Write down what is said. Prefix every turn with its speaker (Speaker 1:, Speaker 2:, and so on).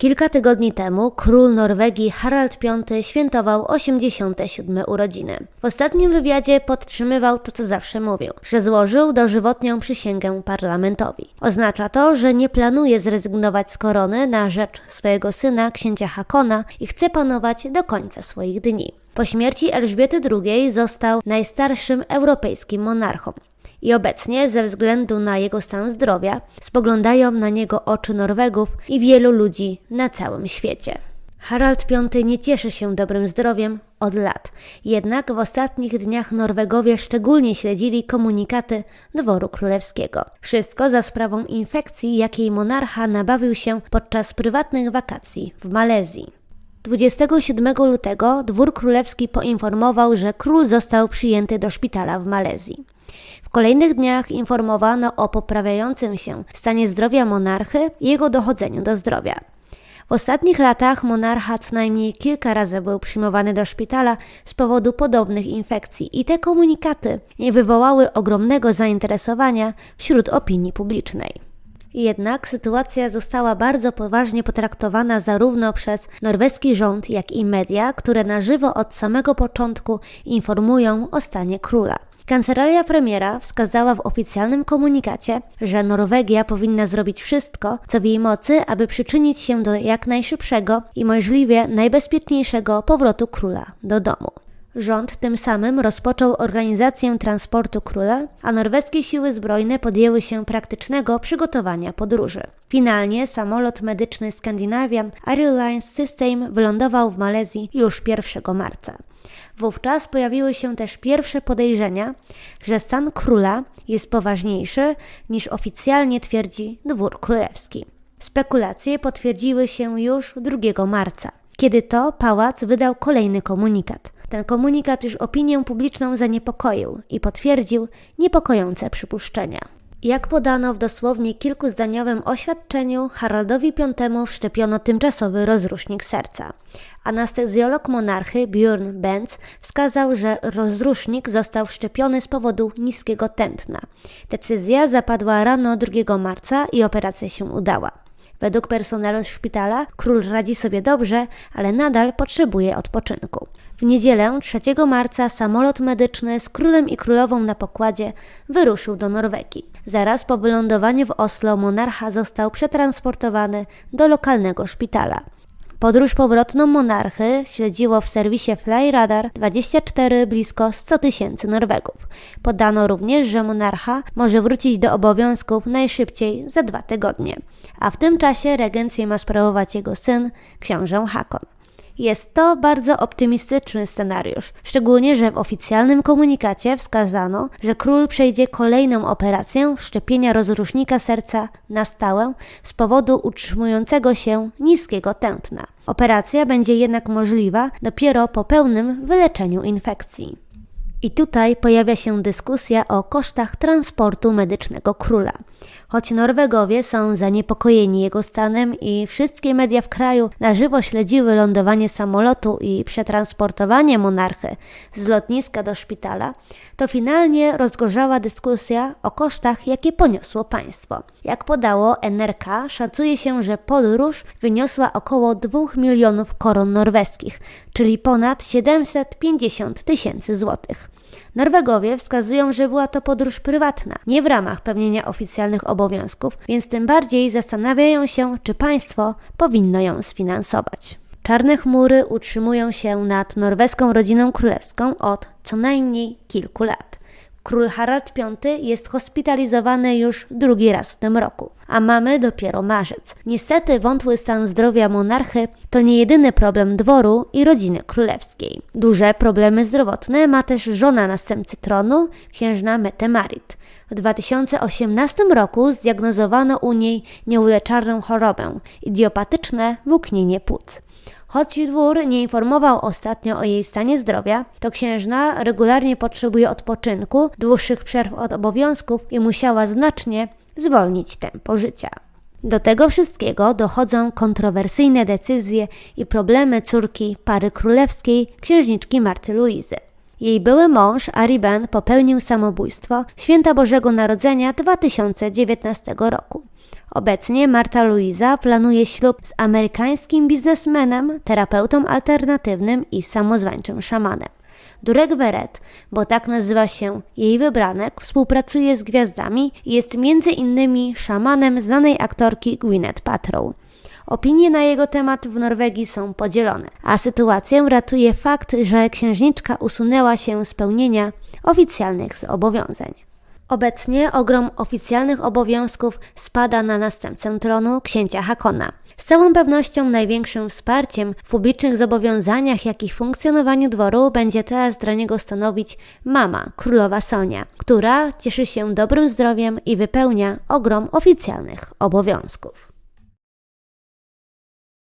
Speaker 1: Kilka tygodni temu król Norwegii Harald V świętował 87 urodziny. W ostatnim wywiadzie podtrzymywał to, co zawsze mówił, że złożył dożywotnią przysięgę parlamentowi. Oznacza to, że nie planuje zrezygnować z korony na rzecz swojego syna, księcia Hakona i chce panować do końca swoich dni. Po śmierci Elżbiety II został najstarszym europejskim monarchą i obecnie ze względu na jego stan zdrowia spoglądają na niego oczy Norwegów i wielu ludzi na całym świecie. Harald V nie cieszy się dobrym zdrowiem od lat, jednak w ostatnich dniach Norwegowie szczególnie śledzili komunikaty dworu królewskiego. Wszystko za sprawą infekcji, jakiej monarcha nabawił się podczas prywatnych wakacji w Malezji. 27 lutego dwór królewski poinformował, że król został przyjęty do szpitala w Malezji. W kolejnych dniach informowano o poprawiającym się stanie zdrowia monarchy i jego dochodzeniu do zdrowia. W ostatnich latach monarcha co najmniej kilka razy był przyjmowany do szpitala z powodu podobnych infekcji i te komunikaty nie wywołały ogromnego zainteresowania wśród opinii publicznej. Jednak sytuacja została bardzo poważnie potraktowana zarówno przez norweski rząd, jak i media, które na żywo od samego początku informują o stanie króla. Kancelaria premiera wskazała w oficjalnym komunikacie, że Norwegia powinna zrobić wszystko, co w jej mocy, aby przyczynić się do jak najszybszego i możliwie najbezpieczniejszego powrotu króla do domu. Rząd tym samym rozpoczął organizację transportu króla, a norweskie siły zbrojne podjęły się praktycznego przygotowania podróży. Finalnie samolot medyczny Scandinavian Airlines System wylądował w Malezji już 1 marca. Wówczas pojawiły się też pierwsze podejrzenia, że stan króla jest poważniejszy niż oficjalnie twierdzi dwór królewski. Spekulacje potwierdziły się już 2 marca, kiedy to pałac wydał kolejny komunikat. Ten komunikat już opinię publiczną zaniepokoił i potwierdził niepokojące przypuszczenia. Jak podano w dosłownie kilkuzdaniowym oświadczeniu, Haraldowi V wszczepiono tymczasowy rozrusznik serca. Anestezjolog monarchy Björn Benz wskazał, że rozrusznik został wszczepiony z powodu niskiego tętna. Decyzja zapadła rano 2 marca i operacja się udała. Według personelu szpitala król radzi sobie dobrze, ale nadal potrzebuje odpoczynku. W niedzielę 3 marca samolot medyczny z królem i królową na pokładzie wyruszył do Norwegii. Zaraz po wylądowaniu w Oslo monarcha został przetransportowany do lokalnego szpitala. Podróż powrotną monarchy śledziło w serwisie Flyradar 24 blisko 100 tysięcy Norwegów. Podano również, że monarcha może wrócić do obowiązków najszybciej za dwa tygodnie, a w tym czasie regencję ma sprawować jego syn, książę Hakon. Jest to bardzo optymistyczny scenariusz, szczególnie że w oficjalnym komunikacie wskazano, że król przejdzie kolejną operację szczepienia rozrusznika serca na stałe z powodu utrzymującego się niskiego tętna. Operacja będzie jednak możliwa dopiero po pełnym wyleczeniu infekcji. I tutaj pojawia się dyskusja o kosztach transportu medycznego króla. Choć Norwegowie są zaniepokojeni jego stanem i wszystkie media w kraju na żywo śledziły lądowanie samolotu i przetransportowanie monarchy z lotniska do szpitala, to finalnie rozgorzała dyskusja o kosztach, jakie poniosło państwo. Jak podało NRK, szacuje się, że podróż wyniosła około 2 milionów koron norweskich, czyli ponad 750 tysięcy złotych. Norwegowie wskazują, że była to podróż prywatna, nie w ramach pełnienia oficjalnych obowiązków, więc tym bardziej zastanawiają się, czy państwo powinno ją sfinansować. Czarne chmury utrzymują się nad norweską rodziną królewską od co najmniej kilku lat. Król Harald V jest hospitalizowany już drugi raz w tym roku, a mamy dopiero marzec. Niestety wątły stan zdrowia monarchy to nie jedyny problem dworu i rodziny królewskiej. Duże problemy zdrowotne ma też żona następcy tronu, księżna Mette Marit. W 2018 roku zdiagnozowano u niej nieuleczalną chorobę idiopatyczne włóknienie płuc. Choć dwór nie informował ostatnio o jej stanie zdrowia, to księżna regularnie potrzebuje odpoczynku, dłuższych przerw od obowiązków i musiała znacznie zwolnić tempo życia. Do tego wszystkiego dochodzą kontrowersyjne decyzje i problemy córki pary królewskiej, księżniczki Marty Luizy. Jej były mąż, Ariben, popełnił samobójstwo święta Bożego Narodzenia 2019 roku. Obecnie Marta Luiza planuje ślub z amerykańskim biznesmenem, terapeutą alternatywnym i samozwańczym szamanem. Durek Weret, bo tak nazywa się jej wybranek, współpracuje z gwiazdami i jest między innymi szamanem znanej aktorki Gwyneth Paltrow. Opinie na jego temat w Norwegii są podzielone, a sytuację ratuje fakt, że księżniczka usunęła się z pełnienia oficjalnych zobowiązań. Obecnie ogrom oficjalnych obowiązków spada na następcę tronu księcia Hakona. Z całą pewnością największym wsparciem w publicznych zobowiązaniach, jak i funkcjonowaniu dworu będzie teraz dla niego stanowić mama, królowa Sonia, która cieszy się dobrym zdrowiem i wypełnia ogrom oficjalnych obowiązków.